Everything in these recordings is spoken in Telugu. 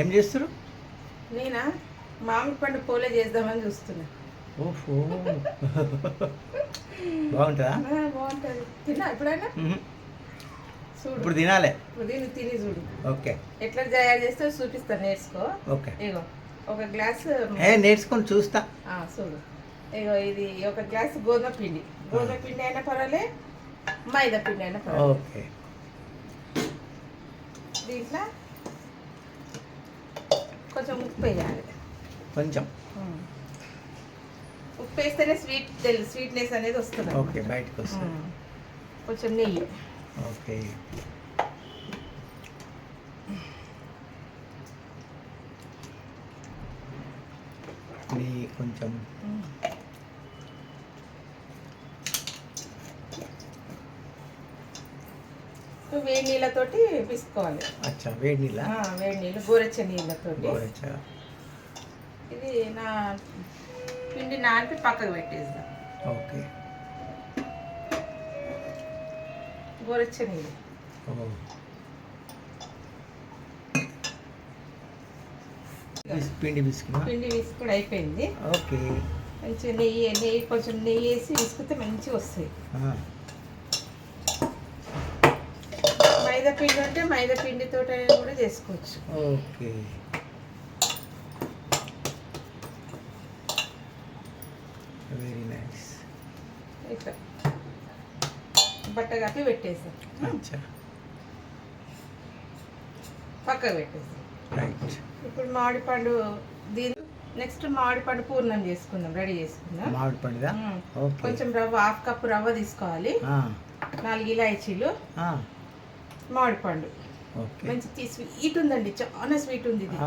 ఏం చేస్తారు? నేనా? మామిడి పండు పోలే చేద్దామని చూస్తున్నా. ఓహో. బాగుంటుందా? బాగుంటుంది. తిన్నా ఎప్పుడైనా. చూడు. ఇప్పుడు తినాలి? ఇప్పుడు దీన్ని తిని చూడు. ఓకే. ఎట్లా తయారు చేస్తే చూపిస్తాను నేర్చుకో. ఓకే. ఇగో ఒక గ్లాస్ ఏ నేర్చుకొని చూస్తా. ఆ, చూడు. ఇగో ఇది ఒక గ్లాస్ గోధుమ పిండి. గోధుమ పిండి అయినా పర్వాలే మైదా పిండి అయినా పర్వాలే. ఓకే. దీంట్లో కొంచెం ఉప్పు వేయాలి. కొంచెం? ఉమ్. ఉప్పు వేస్తేనే స్వీట్ తెలుసు స్వీట్నెస్ అనేది వస్తుంది ఓకే బయటకు వస్తా ఉమ్. కొంచెం నెయ్యి. ఓకే. నెయ్యి కొంచెం వేడి నీళ్ళతోటి పిసుకోవాలి. అచ్చా వేడి నీళ్ళ? వేడి నీళ్ళు గోరెచ్చ నీళ్ళతోటి. గోరచ్చా ఇది నా పిండి నానిపి పక్కకు పెట్టేద్దాం. ఓకే. గోరెచ్చ నీళ్ళు. పిండి బిస్కుమా పిండి విసుకుడు అయిపోయింది. ఓకే. మంచిగా నెయ్యి నెయ్యి కొంచెం నెయ్యి వేసి విసుకుతే మంచిగా వస్తాయి ఆ, మైదా పిండి ఉంటే మైదా పిండితో కూడా చేసుకోవచ్చు. ఓకే. వెరీ నైస్ ఇట్లా బట్ట కప్పి పెట్టేసాం. పక్కకు పెట్టేసాం. రైట్ ఇప్పుడు మామిడి పండు దీని నెక్స్ట్ మామిడి పండు పూర్ణం చేసుకుందాం రెడీ చేసుకుందాం. మామిడి పండుదా ఉమ్. ఓకే. కొంచెం రవ్వ హాఫ్ కప్ రవ్వ తీసుకోవాలి. నాలుగు ఇలాచీలు ఆ, మామిడి పండు. ఓకే. మంచి స్వీట్ ఉందండి. చాలా స్వీట్ ఉంది ఇది.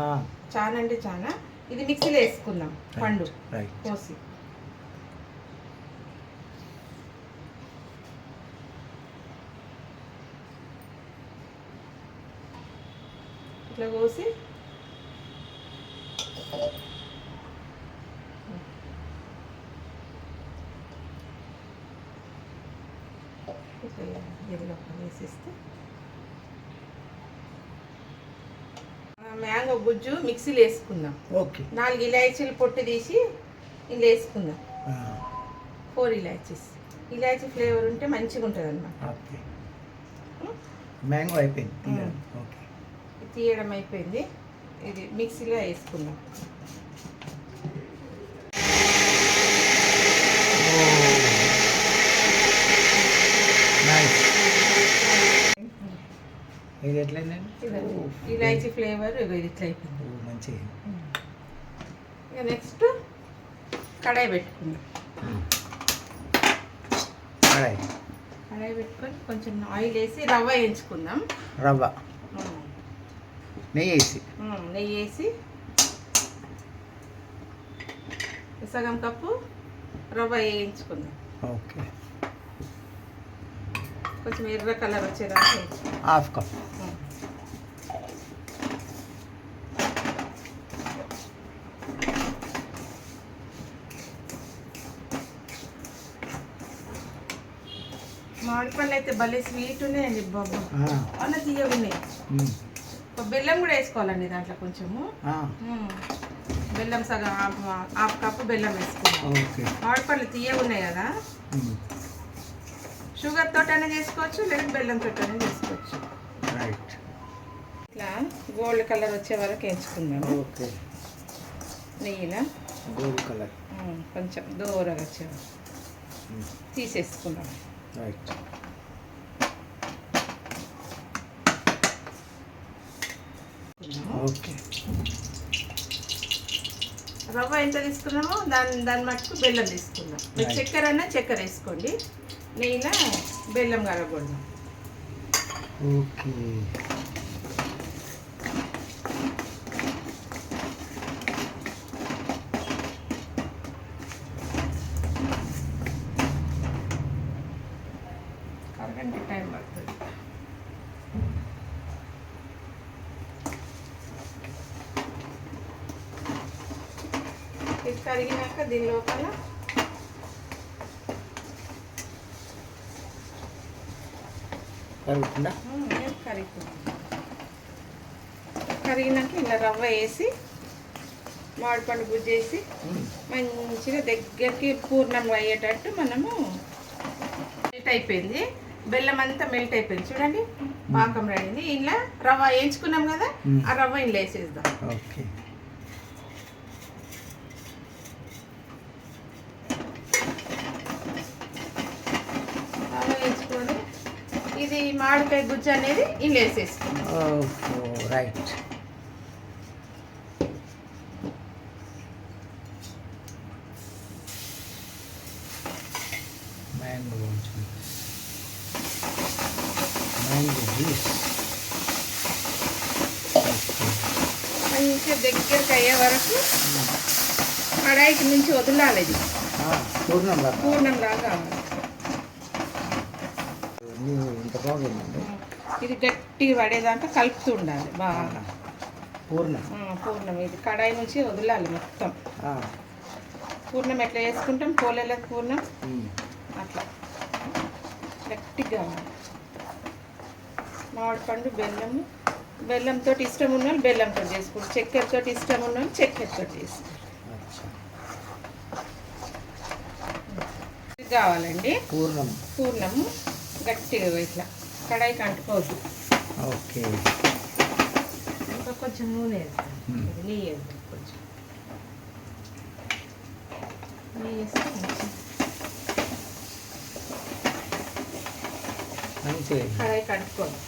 చాలా అంటే చాలా ఇది మిక్సీలో వేసుకుందాం పండు. కోసి. ఇట్లా కోసి. ఇట్లా వేసేస్తే ఆ, మ్యాంగో గుజ్జు మిక్సీలో వేసుకుందాం. ఓకే. నాలుగు ఇలాచీలు పొట్టు తీసి ఇందులో వేసుకుందాం. ఫోర్ ఇలాచీస్. ఇలాచీ ఫ్లేవర్ ఉంటే మంచిగా ఉంటుంది అన్నమాట. ఓకే. మ్యాంగో అయిపోయింది తీయండి. ఓకే. తీయడం అయిపోయింది. ఇది మిక్సీలో వేసుకుందాం. ఇది ఎట్లయిందండి? ఇలాచీ ఫ్లేవర్ ఇది ఇట్లా అయిపోయింది. ఓ, మంచిగా ఇక నెక్స్ట్ కడాయి పెట్టుకుందాం. కడాయి. కడాయి పెట్టుకొని కొంచెం ఆయిల్ వేసి రవ్వ వేయించుకుందాం. రవ్వ. నెయ్యి వేసి. నెయ్యి వేసి సగం కప్పు రవ్వ వేయించుకుందాం. ఓకే. కొంచెం ఎర్ర కలర్ వచ్చేదాకా హాఫ్ కప్. మామిడి అయితే భలే స్వీట్ ఉన్నాయండి బాబు. అన్న తీయగా ఉన్నాయి? బెల్లం కూడా వేసుకోవాలండి దాంట్లో కొంచెము. బెల్లం సగం హాఫ్ కప్పు బెల్లం ఓకే. మామిడి తీయగా ఉన్నాయి కదా? షుగర్ తోటనే చేసుకోవచ్చు లేదా బెల్లం తోటనే చేసుకోవచ్చు. రైట్ ఇట్లా గోల్డ్ కలర్ వచ్చే వరకు వేయించుకుందాము. ఓకే. నెయ్యిలో? Gold colour. కొంచెం దూరగా వచ్చే వరకు. తీసేసుకుందాం రైట్ ఓకే. రవ్వ ఎంత తీసుకున్నామో? దాని దాని మట్టుకు బెల్లం తీసుకుందాం మీరు. చక్కెర అన్నా చక్కెర వేసుకోండి. నెయ్యిలో బెల్లం కలగకూడదు. ఓకే. అరగంట టైం పడుతుంది. ఇది కరిగినాక దీని లోపల కరిగినాక ఇలా రవ్వ వేసి మామిడిపండు గుజ్జేసి మంచిగా దగ్గరికి పూర్ణం అయ్యేటట్టు మనము మెల్ట్ అయిపోయింది. బెల్లం అంతా మెల్ట్ అయిపోయింది. చూడండి పాకం రెడీ ఇలా రవ్వ వేయించుకున్నాం కదా. ఆ రవ్వ ఇంట్లో వేసేద్దాం. ఓకే రవ్వ వేయించుకొని ఇది మామిడికాయ గుజ్జు అనేది రైట్. మ్యాంగో కొంచెం మ్యాంగో జ్యూస్ మంచిగా దగ్గరికి అయ్యే వరకు కడాయికి నుంచి వదలాలి ఇది పూర్ణం లాగా పూర్ణం లాగా నీవు ఇంత బాగుందండి. ఇది గట్టిగా పడేదాకా కలుపుతూ ఉండాలి బాగా. పూర్ణం. పూర్ణం. ఇది కడాయి నుంచి వదలాలి మొత్తం. పూర్ణం ఎట్లా చేసుకుంటాం? పోలేల పూర్ణం. అట్లా. గట్టిగా. కావాలి మామిడి పండు బెల్లము. బెల్లంతో ఇష్టం ఉన్న వాళ్ళు బెల్లంతో చేసుకుంటారు చక్కెరతో ఇష్టం ఉన్న వాళ్ళు చక్కెరతో ఇది కావాలండి. పూర్ణం. పూర్ణము. గట్టిగా ఇట్లా కడాయికి అంటుకోవద్దు ఓకే. ఇంకా కొంచెం నూనె వేస్తాను. నెయ్యి వేద్దాం కొంచెం. నెయ్యి వేస్తే కడాయికి అంటుకోవాలి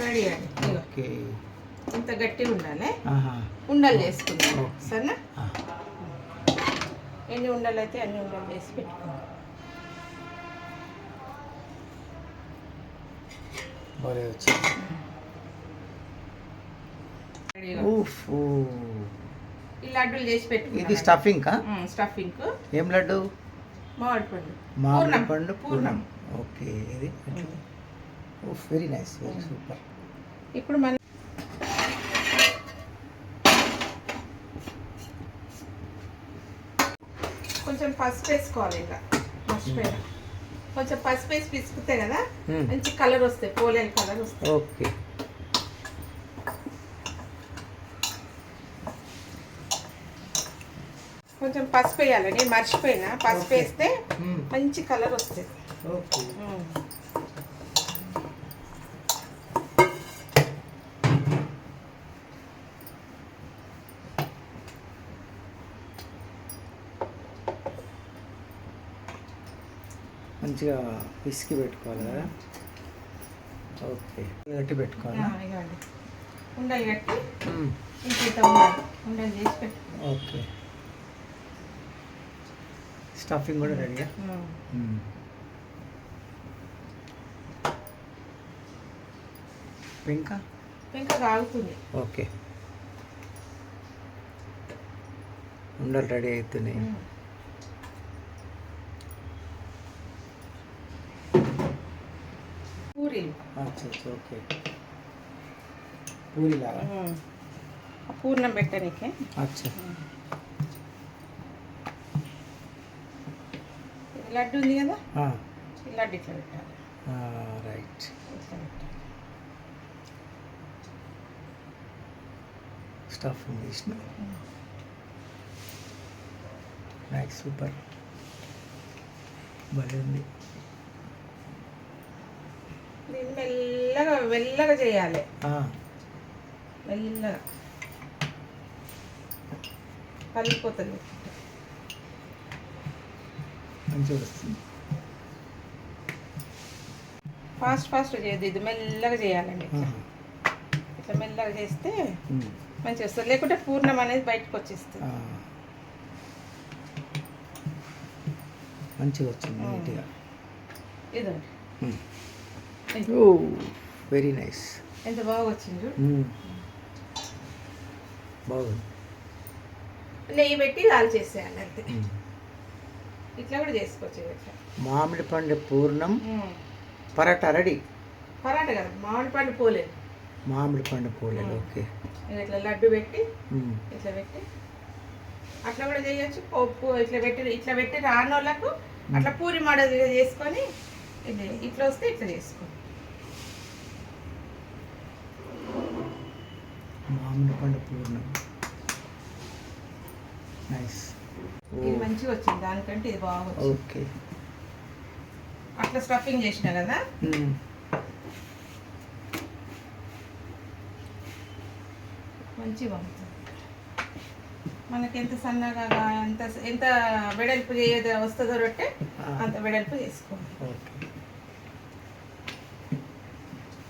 రెడీ అండి ఇదిగో. ఓకే ఇంత గట్టిగా ఉండాలి. ఉండలు చేసుకుందాం. సరేనా. ఎన్ని ఉండలు అయితే అన్ని ఉండలు చేసి పెట్టుకుందాం. ఈ లడ్డూలు చేసి ఇది పెట్టుకుందాం స్టఫింగ్ స్టఫింగ్ ఏం లడ్డు? మామిడి పండు. మామిడి పూర్ణం. పండు పూర్ణం. పూర్ణం. ఓకే ఇది. Very nice very super. ఇప్పుడు మనం కొంచెం పసుపు వేసుకోవాలి ఇంకా. మర్చిపోయినా కొంచెం పసుపు వేసి పిసుకుతాయి కదా. మంచి కలర్ వస్తాయి పోలేని కలర్ వస్తాయి. ఓకే. కొంచెం పసుపు వేయాలి. నేను మర్చిపోయినా. పసుపు. వేస్తే మంచి కలర్ వస్తుంది ఓకే. మంచిగా పిసికి పెట్టుకోవాలి? కదా ఓకే. గట్టి పెట్టుకోవాలి? ఉండలు కట్టి ఉండాలి. చేసి ఓకే. స్టఫింగ్ కూడా రెడీగా. ఇంకా ఇంకా కాగుతుంది. ఓకే. ఉండలు రెడీ అవుతున్నాయి అచ్చా అచ్చా ఓకే. పూరిలాగా? Hmm. ఆ పూర్ణం పెట్టనీకే అచ్చా. లడ్డు ఉంది కదా? లడ్డు ఇట్లా పెట్టాలి. రైట్. ఇట్లా పెట్టాలి. స్టఫ్ తీసిన రైట్ సూపర్. భలే ఉంది. దీన్ని మెల్లగా మెల్లగా చేయాలి. మెల్లగా. కలిగిపోతుంది మంచిగా వస్తుంది. ఫాస్ట్ ఫాస్ట్ చేయదు ఇది మెల్లగా చేయాలండి. ఇట్లా. మెల్లగా చేస్తే. మంచిగా వస్తుంది. లేకుంటే పూర్ణం అనేది బయటకు వచ్చేస్తుంది. మంచిగా వచ్చింది. నీట్గా. ఇదండి ఓ వెరీ నైస్ ఎంత బాగా వచ్చింది చూడు. బాగుంది. నెయ్యి పెట్టి కాల్ చేసేయాలి అంతే. ఉమ్. ఇట్లా కూడా చేసుకోవచ్చు ఇట్లా మామిడి పండు పూర్ణం ఉమ్. పరాటా రెడీ? పరాట కదా మామిడి పండు పోలేదు మామిడి పండు పూలేదు. ఓకే. ఇట్లా లడ్డు పెట్టి. ఇట్లా పెట్టి అట్లా కూడా చేయొచ్చు. పప్పు ఇట్లా పెట్టి ఇట్లా పెట్టి రాని వాళ్ళకు అట్లా పూరి మోడల్ చేసుకొని ఇట్లా వస్తే ఇట్లా చేసుకో. మామిడి పండు పూర్ణం. నైస్ ఇది మంచిగా వచ్చింది. దానికంటే ఇది బాగా ఓకే అట్లా స్టఫింగ్ చేసిన కదా? మంచిగా ఉంటుంది. మనకి ఎంత సన్నగా ఎంత ఎంత వెడల్పు చేయదు వస్తుందో రొట్టె అంత వెడల్పు చేసుకోండి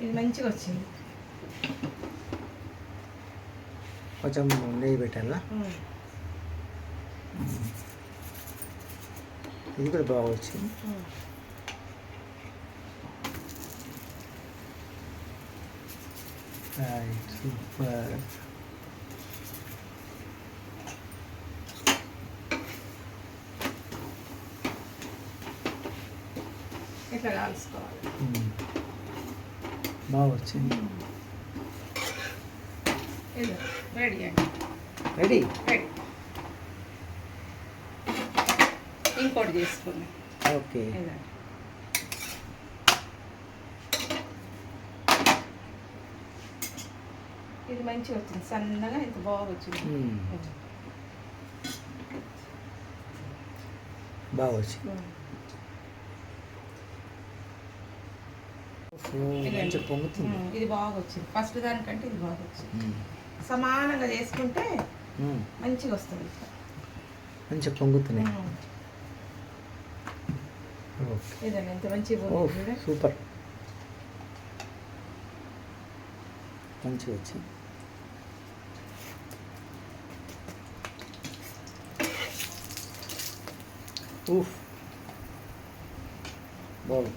ఇది మంచిగా వచ్చింది. కొంచెం నెయ్యి పెట్టాలా? ఉమ్. ఇది కూడా బాగా వచ్చింది ఉమ్. Right super. ఇట్లా కాల్చుకోవాలి బాగా వచ్చింది. ఇది రెడీ ఇంకోటి చేసుకున్నాం ఓకే. ఇది మంచిగా వచ్చింది. సన్నగా ఇంత బాగా వచ్చింది. బాగా వచ్చింది. పొంగుతుంది. ఇది బాగా వచ్చింది. ఫస్ట్ దానికంటే ఇది బాగా వచ్చింది. సమానంగా చేసుకుంటే. మంచిగా వస్తుంది. మంచిగా పొంగుతున్నాయి. ఎంత మంచిగా. సూపర్. మంచిగా వచ్చింది. ఊఫ్. బాగుంది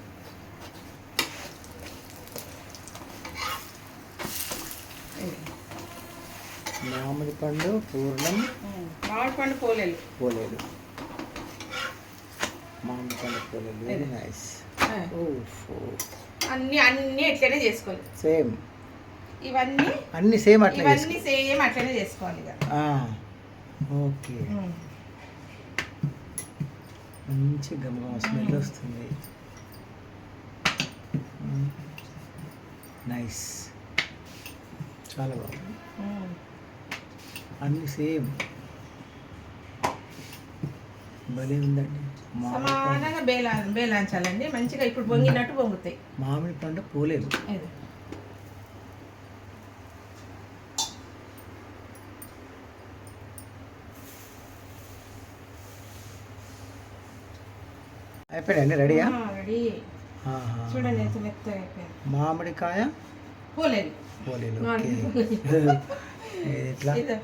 ఇది. మామిడి పండు పూర్ణం మామిడి పండు పోలేలు. పోలేదు మామిడి పండు పోలేదు వెరీ. నైస్ అన్ని అన్ని ఎట్లనే చేసుకోవాలి. సేమ్ ఇవన్నీ అన్ని సేమ్ అట్లా ఇవన్నీ సేమ్ అట్లనే చేసుకోవాలి ఇక. ఓకే. మంచి గమగమ స్మెల్ వస్తుంది. నైస్ చాలా బాగుంది. అన్ని సేమ్. భలే ఉందండి. సమానంగా బేలా బేలాంచాలండి మంచిగా ఇప్పుడు పొంగినట్టు పొంగుతాయి. మామిడి పండు పోలేదు. అయిపోయాడండి రెడీయా? రెడీ. చూడండి ఎంత మెత్తగా అయిపోయింది. మామిడికాయ? పోలేదు. పోలేదు. ఇది.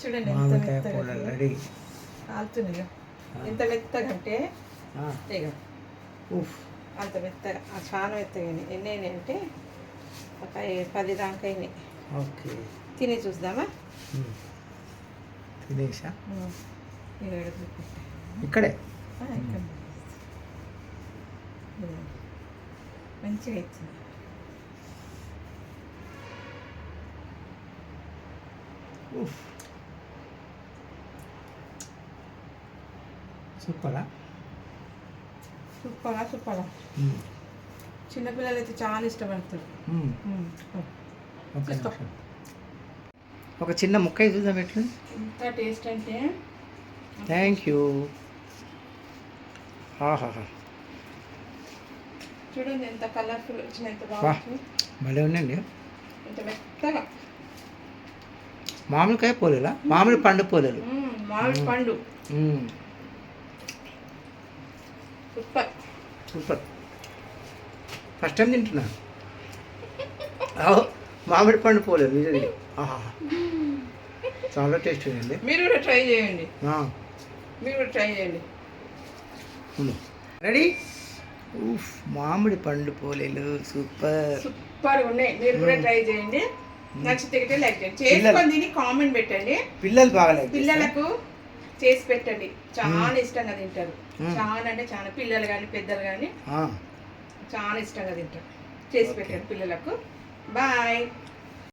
చూడండి ఎంత మామిడికాయ అయిపోయిందో. రెడీ. ఇక. ఎంత మెత్తగా అంటే అంత మెత్తగా చాలా మెత్తగా. ఎన్ని అంటే ఒక పది దాకా అయినాయి. ఓకే. తిని చూద్దామా. తినేసా. ఇక్కడే. మంచిగా అవుతుంది సూపరా? సూపరా సూపరా. ఉమ్. చిన్నపిల్లలు అయితే చాలా ఇష్టపడతారు. ఒక చిన్న ముక్క చూద్దాం ఎట్లా? ఎంత టేస్ట్ అంటే? థ్యాంక్ యూ ఆహాహా. చూడండి ఎంత కలర్ఫుల్ వచ్చిన ఎంత భలే ఉందండి ఎంత మెత్తగా. మామిడికాయ పోలేలా? మామిడి పండు పోలేలు. ఉమ్, మామిడి పండు. సూపర్. సూపర్. ఫస్ట్ టైం తింటున్నా. మామిడి పండు పోలేదు నిజంగా. ఆహా. చాలా టేస్ట్ ఉంది మీరు కూడా ట్రై చేయండి. మీరు కూడా ట్రై చేయండి. రెడీ మామిడి పండు పోలేలు. సూపర్. సూపర్ ఉన్నాయి. మీరు కూడా ట్రై చేయండి. నచ్చితే లైక్ చేయండి. చేసుకొని తిని కామెంట్ పెట్టండి. పిల్లలు బాగలేదు పిల్లలకు చేసి పెట్టండి. చాలా ఇష్టంగా తింటారు. చాలా అంటే చాలా. పిల్లలు కానీ పెద్దలు కానీ చాలా ఇష్టంగా తింటారు. చేసి పెట్టండి పిల్లలకు. బాయ్.